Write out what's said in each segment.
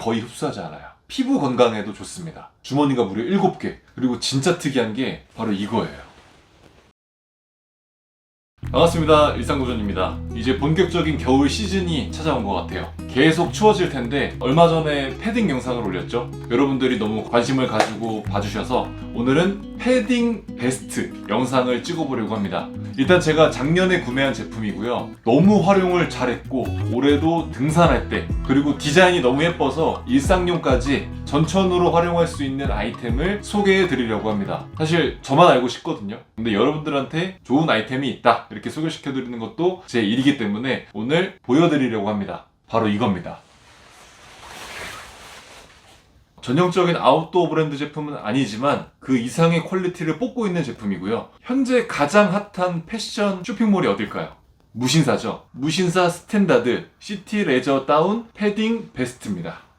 거의 흡수하지 않아요. 피부 건강에도 좋습니다. 주머니가 무려 7개. 그리고 진짜 특이한 게 바로 이거예요. 반갑습니다. 일상도전입니다. 이제 본격적인 겨울 시즌이 찾아온 것 같아요. 계속 추워질 텐데 얼마 전에 패딩 영상을 올렸죠. 여러분들이 너무 관심을 가지고 봐주셔서 오늘은 패딩 베스트 영상을 찍어보려고 합니다. 일단 제가 작년에 구매한 제품이고요. 너무 활용을 잘했고 올해도 등산할 때 그리고 디자인이 너무 예뻐서 일상용까지 전천후로 활용할 수 있는 아이템을 소개해 드리려고 합니다. 사실 저만 알고 싶거든요. 근데 여러분들한테 좋은 아이템이 있다 이렇게 소개시켜 드리는 것도 제 일이기 때문에 오늘 보여드리려고 합니다. 바로 이겁니다. 전형적인 아웃도어 브랜드 제품은 아니지만 그 이상의 퀄리티를 뽐고 있는 제품이고요. 현재 가장 핫한 패션 쇼핑몰이 어딜까요? 무신사죠. 무신사 스탠다드 시티 레저 다운 패딩 베스트입니다.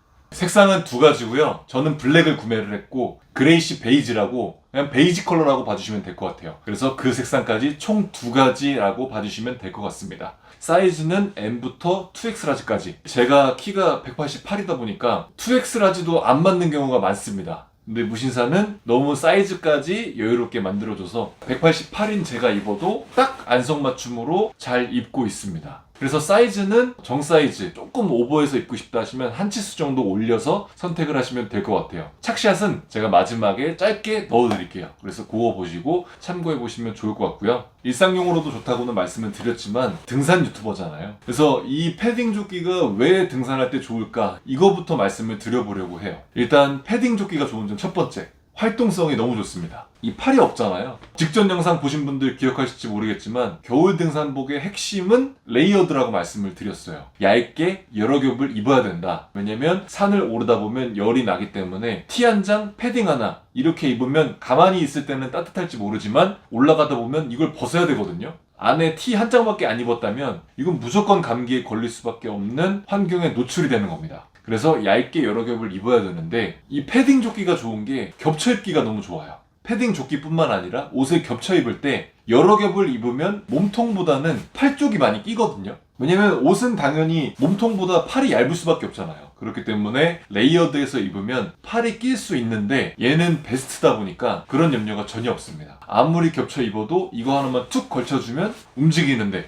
색상은 두 가지고요. 저는 블랙을 구매를 했고 그레이시 베이지라고 그냥 베이지 컬러라고 봐주시면 될 것 같아요. 그래서 그 색상까지 총 두 가지라고 봐주시면 될 것 같습니다. 사이즈는 M부터 2X라지까지. 제가 키가 188이다 보니까 2X라지도 안 맞는 경우가 많습니다. 근데 무신사는 너무 사이즈까지 여유롭게 만들어줘서 188인 제가 입어도 딱 안성맞춤으로 잘 입고 있습니다. 그래서 사이즈는 정 사이즈 조금 오버해서 입고 싶다 하시면 한 치수 정도 올려서 선택을 하시면 될 것 같아요. 착샷은 제가 마지막에 짧게 넣어 드릴게요. 그래서 그거 보시고 참고해 보시면 좋을 것 같고요. 일상용으로도 좋다고는 말씀을 드렸지만 등산 유튜버잖아요. 그래서 이 패딩 조끼가 왜 등산할 때 좋을까 이거부터 말씀을 드려보려고 해요. 일단 패딩 조끼가 좋은 점 첫 번째. 활동성이 너무 좋습니다. 이 팔이 없잖아요. 직전 영상 보신 분들 기억하실지 모르겠지만 겨울 등산복의 핵심은 레이어드라고 말씀을 드렸어요. 얇게 여러 겹을 입어야 된다. 왜냐면 산을 오르다 보면 열이 나기 때문에 티 한 장, 패딩 하나 이렇게 입으면 가만히 있을 때는 따뜻할지 모르지만 올라가다 보면 이걸 벗어야 되거든요. 안에 티 한 장밖에 안 입었다면 이건 무조건 감기에 걸릴 수밖에 없는 환경에 노출이 되는 겁니다. 그래서 얇게 여러 겹을 입어야 되는데 이 패딩 조끼가 좋은 게 겹쳐 입기가 너무 좋아요. 패딩 조끼뿐만 아니라 옷을 겹쳐 입을 때 여러 겹을 입으면 몸통보다는 팔 쪽이 많이 끼거든요. 왜냐면 옷은 당연히 몸통보다 팔이 얇을 수밖에 없잖아요. 그렇기 때문에 레이어드해서 입으면 팔이 낄 수 있는데 얘는 베스트다 보니까 그런 염려가 전혀 없습니다. 아무리 겹쳐 입어도 이거 하나만 툭 걸쳐주면 움직이는데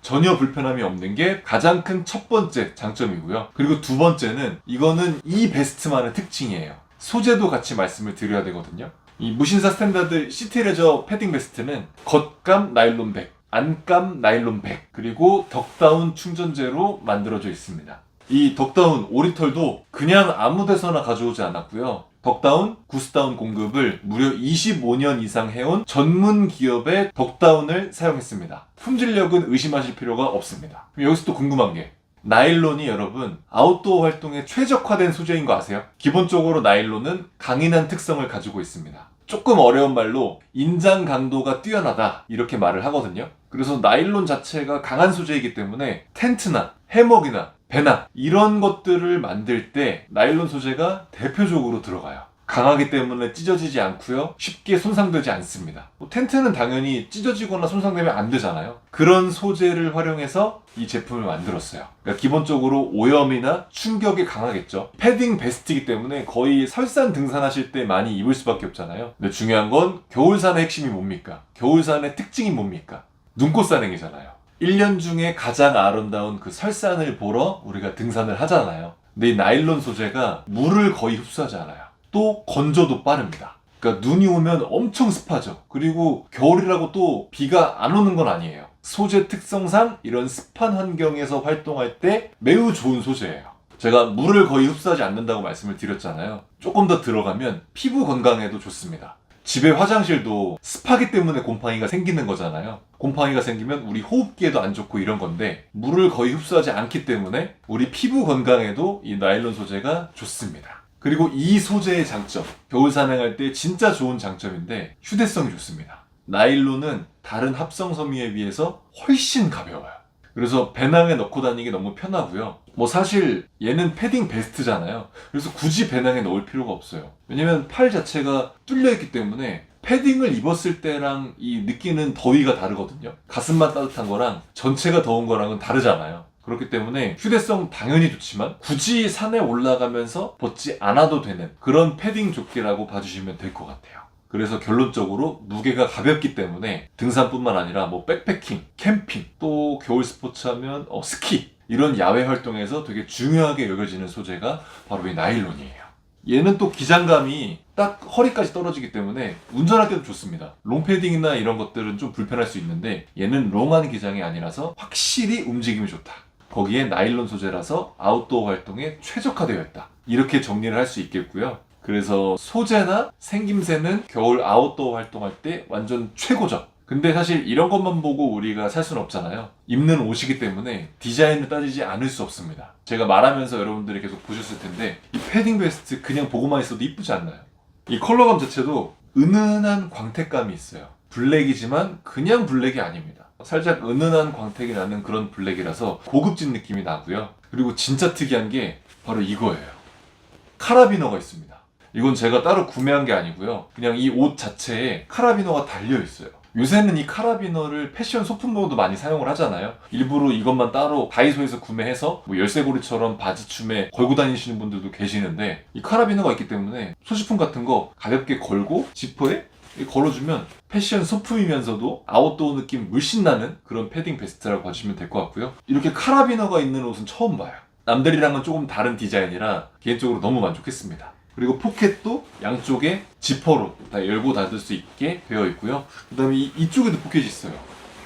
전혀 불편함이 없는 게 가장 큰 첫 번째 장점이고요. 그리고 두 번째는 이거는 이 베스트만의 특징이에요. 소재도 같이 말씀을 드려야 되거든요. 이 무신사 스탠다드 시티레저 패딩 베스트는 겉감 나일론 백, 안감 나일론 백, 그리고 덕다운 충전재로 만들어져 있습니다. 이 덕다운 오리털도 그냥 아무 데서나 가져오지 않았고요. 덕다운, 구스다운 공급을 무려 25년 이상 해온 전문 기업의 덕다운을 사용했습니다. 품질력은 의심하실 필요가 없습니다. 여기서 또 궁금한 게 나일론이 여러분 아웃도어 활동에 최적화된 소재인 거 아세요? 기본적으로 나일론은 강인한 특성을 가지고 있습니다. 조금 어려운 말로 인장 강도가 뛰어나다 이렇게 말을 하거든요. 그래서 나일론 자체가 강한 소재이기 때문에 텐트나 해먹이나 배나 이런 것들을 만들 때 나일론 소재가 대표적으로 들어가요. 강하기 때문에 찢어지지 않고요. 쉽게 손상되지 않습니다. 뭐 텐트는 당연히 찢어지거나 손상되면 안 되잖아요. 그런 소재를 활용해서 이 제품을 만들었어요. 그러니까 기본적으로 오염이나 충격이 강하겠죠. 패딩 베스트이기 때문에 거의 설산 등산하실 때 많이 입을 수밖에 없잖아요. 근데 중요한 건 겨울산의 핵심이 뭡니까? 겨울산의 특징이 뭡니까? 눈꽃 산행이잖아요. 1년 중에 가장 아름다운 그 설산을 보러 우리가 등산을 하잖아요. 근데 이 나일론 소재가 물을 거의 흡수하지 않아요. 또 건조도 빠릅니다. 그러니까 눈이 오면 엄청 습하죠. 그리고 겨울이라고 또 비가 안 오는 건 아니에요. 소재 특성상 이런 습한 환경에서 활동할 때 매우 좋은 소재예요. 제가 물을 거의 흡수하지 않는다고 말씀을 드렸잖아요. 조금 더 들어가면 피부 건강에도 좋습니다. 집에 화장실도 습하기 때문에 곰팡이가 생기는 거잖아요. 곰팡이가 생기면 우리 호흡기에도 안 좋고 이런 건데 물을 거의 흡수하지 않기 때문에 우리 피부 건강에도 이 나일론 소재가 좋습니다. 그리고 이 소재의 장점, 겨울 산행할 때 진짜 좋은 장점인데 휴대성이 좋습니다. 나일론은 다른 합성 섬유에 비해서 훨씬 가벼워요. 그래서 배낭에 넣고 다니기 너무 편하고요. 뭐 사실 얘는 패딩 베스트잖아요. 그래서 굳이 배낭에 넣을 필요가 없어요. 왜냐면 팔 자체가 뚫려 있기 때문에 패딩을 입었을 때랑 이 느끼는 더위가 다르거든요. 가슴만 따뜻한 거랑 전체가 더운 거랑은 다르잖아요. 그렇기 때문에 휴대성 당연히 좋지만 굳이 산에 올라가면서 벗지 않아도 되는 그런 패딩 조끼라고 봐주시면 될 것 같아요. 그래서 결론적으로 무게가 가볍기 때문에 등산뿐만 아니라 뭐 백패킹, 캠핑, 또 겨울 스포츠 하면 어, 스키 이런 야외 활동에서 되게 중요하게 여겨지는 소재가 바로 이 나일론이에요. 얘는 또 기장감이 딱 허리까지 떨어지기 때문에 운전할 때도 좋습니다. 롱패딩이나 이런 것들은 좀 불편할 수 있는데 얘는 롱한 기장이 아니라서 확실히 움직임이 좋다. 거기에 나일론 소재라서 아웃도어 활동에 최적화되어 있다. 이렇게 정리를 할 수 있겠고요. 그래서 소재나 생김새는 겨울 아웃도어 활동할 때 완전 최고죠. 근데 사실 이런 것만 보고 우리가 살 수는 없잖아요. 입는 옷이기 때문에 디자인을 따지지 않을 수 없습니다. 제가 말하면서 여러분들이 계속 보셨을 텐데 이 패딩 베스트 그냥 보고만 있어도 이쁘지 않나요? 이 컬러감 자체도 은은한 광택감이 있어요. 블랙이지만 그냥 블랙이 아닙니다. 살짝 은은한 광택이 나는 그런 블랙이라서 고급진 느낌이 나고요. 그리고 진짜 특이한 게 바로 이거예요. 카라비너가 있습니다. 이건 제가 따로 구매한 게 아니고요. 그냥 이 옷 자체에 카라비너가 달려 있어요. 요새는 이 카라비너를 패션 소품으로도 많이 사용을 하잖아요. 일부러 이것만 따로 다이소에서 구매해서 뭐 열쇠고리처럼 바지춤에 걸고 다니시는 분들도 계시는데 이 카라비너가 있기 때문에 소지품 같은 거 가볍게 걸고 지퍼에 걸어주면 패션 소품이면서도 아웃도어 느낌 물씬 나는 그런 패딩 베스트라고 봐주시면 될 것 같고요. 이렇게 카라비너가 있는 옷은 처음 봐요. 남들이랑은 조금 다른 디자인이라 개인적으로 너무 만족했습니다. 그리고 포켓도 양쪽에 지퍼로 다 열고 닫을 수 있게 되어 있고요. 그 다음에 이쪽에도 포켓이 있어요.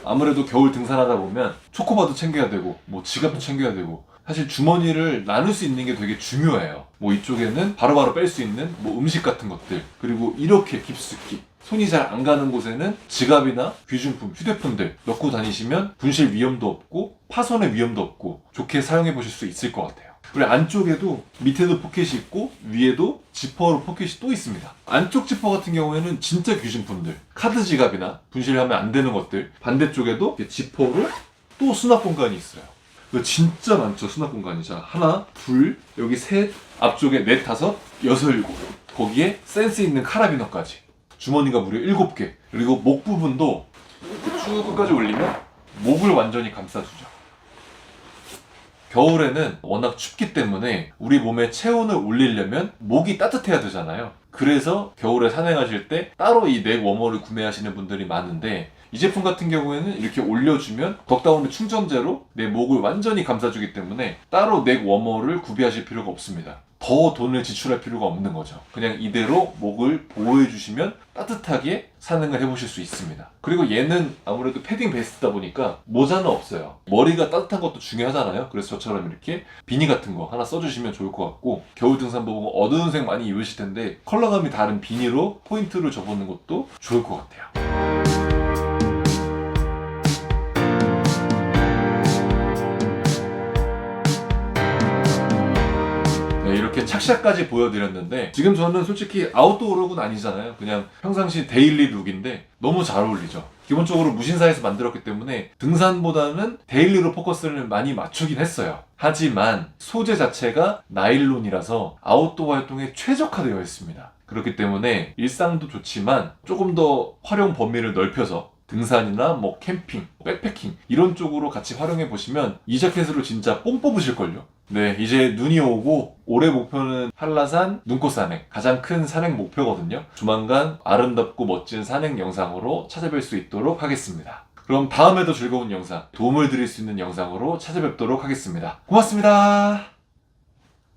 아무래도 겨울 등산하다 보면 초코바도 챙겨야 되고, 뭐 지갑도 챙겨야 되고, 사실 주머니를 나눌 수 있는 게 되게 중요해요. 뭐 이쪽에는 바로바로 뺄 수 있는 뭐 음식 같은 것들, 그리고 이렇게 깊숙이 손이 잘 안 가는 곳에는 지갑이나 귀중품, 휴대폰들 넣고 다니시면 분실 위험도 없고 파손의 위험도 없고 좋게 사용해 보실 수 있을 것 같아요. 그리고 안쪽에도 밑에도 포켓이 있고 위에도 지퍼로 포켓이 또 있습니다. 안쪽 지퍼 같은 경우에는 진짜 귀중품들, 카드 지갑이나 분실하면 안 되는 것들 반대쪽에도 지퍼로 또 수납 공간이 있어요. 진짜 많죠 수납 공간이 자 하나 둘 여기 셋 앞쪽에 넷 다섯 여섯 일곱 거기에 센스 있는 카라비너까지 주머니가 무려 일곱 개 그리고 목 부분도 쭉 끝까지 올리면 목을 완전히 감싸주죠 겨울에는 워낙 춥기 때문에 우리 몸의 체온을 올리려면 목이 따뜻해야 되잖아요. 그래서 겨울에 산행하실 때 따로 이 넥 워머를 구매하시는 분들이 많은데 이 제품 같은 경우에는 이렇게 올려주면 덕다운의 충전재로 내 목을 완전히 감싸주기 때문에 따로 넥 워머를 구비하실 필요가 없습니다. 더 돈을 지출할 필요가 없는 거죠. 그냥 이대로 목을 보호해 주시면 따뜻하게 산행을 해보실 수 있습니다. 그리고 얘는 아무래도 패딩 베스트다 보니까 모자는 없어요. 머리가 따뜻한 것도 중요하잖아요. 그래서 저처럼 이렇게 비니 같은 거 하나 써주시면 좋을 것 같고 겨울 등산 보고 어두운 색 많이 입으실 텐데 컬러감이 다른 비니로 포인트를 줘보는 것도 좋을 것 같아요. 착샷까지 보여드렸는데 지금 저는 솔직히 아웃도어 룩은 아니잖아요. 그냥 평상시 데일리 룩인데 너무 잘 어울리죠. 기본적으로 무신사에서 만들었기 때문에 등산보다는 데일리로 포커스를 많이 맞추긴 했어요. 하지만 소재 자체가 나일론이라서 아웃도어 활동에 최적화되어 있습니다. 그렇기 때문에 일상도 좋지만 조금 더 활용 범위를 넓혀서 등산이나 뭐 캠핑, 백패킹 이런 쪽으로 같이 활용해 보시면 이 자켓으로 진짜 뽕 뽑으실걸요? 네, 이제 눈이 오고 올해 목표는 한라산 눈꽃 산행 가장 큰 산행 목표거든요. 조만간 아름답고 멋진 산행 영상으로 찾아뵐 수 있도록 하겠습니다. 그럼 다음에도 즐거운 영상, 도움을 드릴 수 있는 영상으로 찾아뵙도록 하겠습니다. 고맙습니다.